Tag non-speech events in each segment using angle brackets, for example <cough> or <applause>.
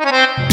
যার <laughs>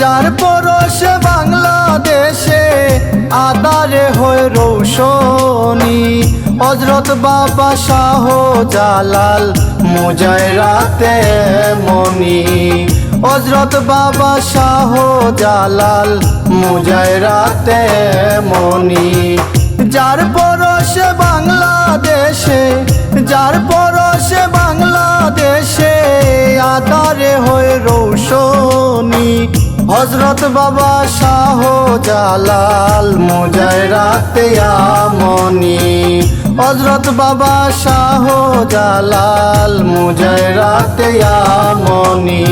যার পরশে বাংলাদেশে আদারে হয়ে রৌশনি। হজরত বাবা শাহ জালাল মোজায় রাতে মনি। হজরত বাবা শাহ জালাল মোজায় রাতে মনি। যার পরশে বাংলাদেশে, যার পরশে বাংলাদেশে আদারে হয়ে রৌশনি। হজরত বাবা শাহ জালাল মোজায় রাতে আমনি। হজরত বাবা শাহ জালাল মোজায় রাতে আমনি।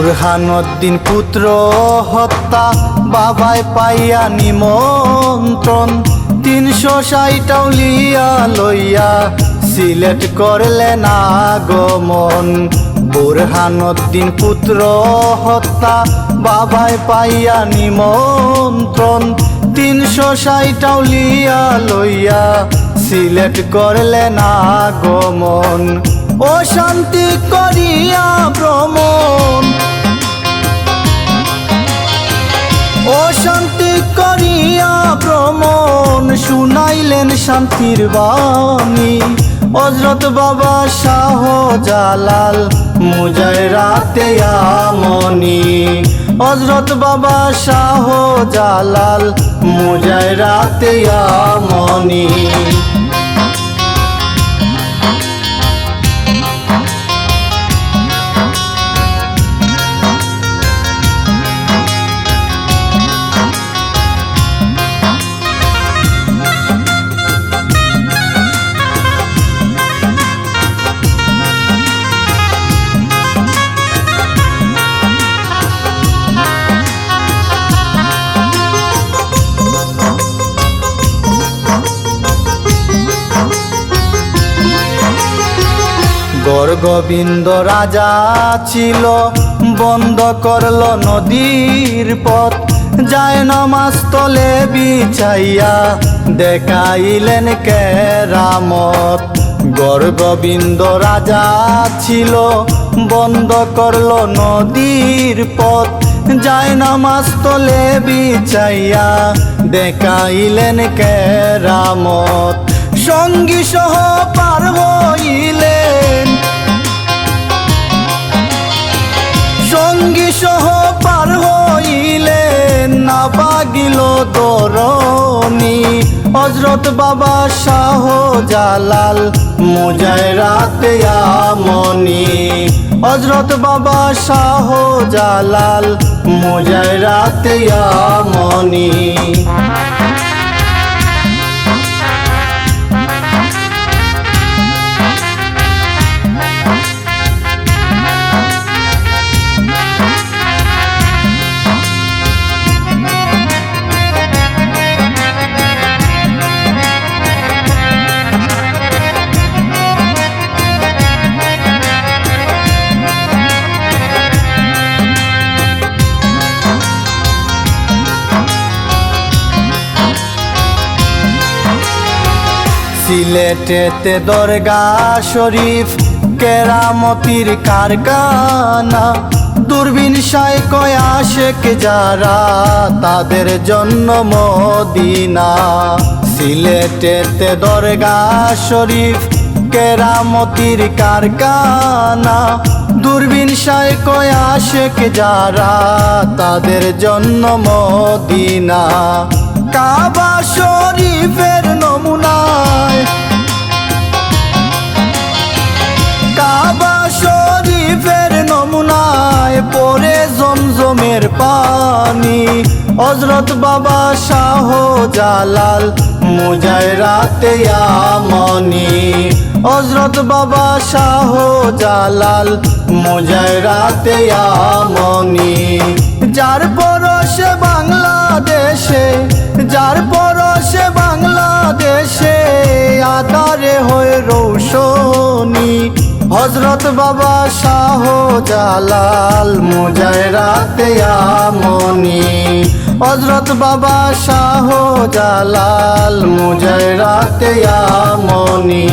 বুরহানুদ্দিন পুত্র হত্যা, বাবায় পাইয়া নিমন্ত্রণ। তিনশো ষাটাউলিয়া লইয়া সিলেট করলেন আগমন। বুরহানুদ্দিন পুত্র হত্যা, বাবায় পাইয়া নিমন্ত্রণ। তিনশো ষাটাউলিয়া লইয়া সিলেট করলেন আগমন। ও শান্তি করিয়া ভ্রমণ। অশান্তি করিয়া ভ্রমণ, শুনাইলেন শান্তির বাণী। হজরত বাবা শাহ জালাল মুজায় রাতে আমনি। হজরত বাবা শাহ জালাল মুজায় রাতে আমনি। গোবিন্দ রাজা ছিল, বন্ধ করল নদীর পথ। যায় নমাজ তলে বিছাইয়া দেখাইলেন কে কেরামত গোবিন্দ রাজা ছিল, বন্ধ করল নদীর পথ। যায় নামাজ তলে বিছাইয়া দেখাইলেন কেরামত। সঙ্গী সহ পার হইলেন তরণী হজরত বাবা শাহ জালাল মোজায় রাতে আমনি। হজরত বাবা শাহ জালাল মোজায় রাতে আমনি। সিলেটেতে দরগা শরীফ, কেরামতির কারখানা। দূরবীন সাই কয় আশেক যারা, তাদের জন্য মদিনা। সিলেটেতে দরগা শরীফ, কেরামতির কারখানা। দূরবীন সাই কয় আশেক যারা, তাদের জন্য মদিনা। কাবা শরীফের নমুনায়। কাবা শরীফের নমুনায় পরে জমজমের পানি। হজরত বাবা শাহ জালাল মুজাইরাতে আমনি। হজরত বাবা শাহ জালাল মুজাইরাতে আমনি। যার পরশে বাংলাদেশে, যার পরশে বাংলাদেশে আদারে হয়ে রৌশনি। হজরত বাবা শাহ জালাল মুজাইরাতে আমনি। হজরত বাবা শাহ জালাল মুজাইরাতে আমনি।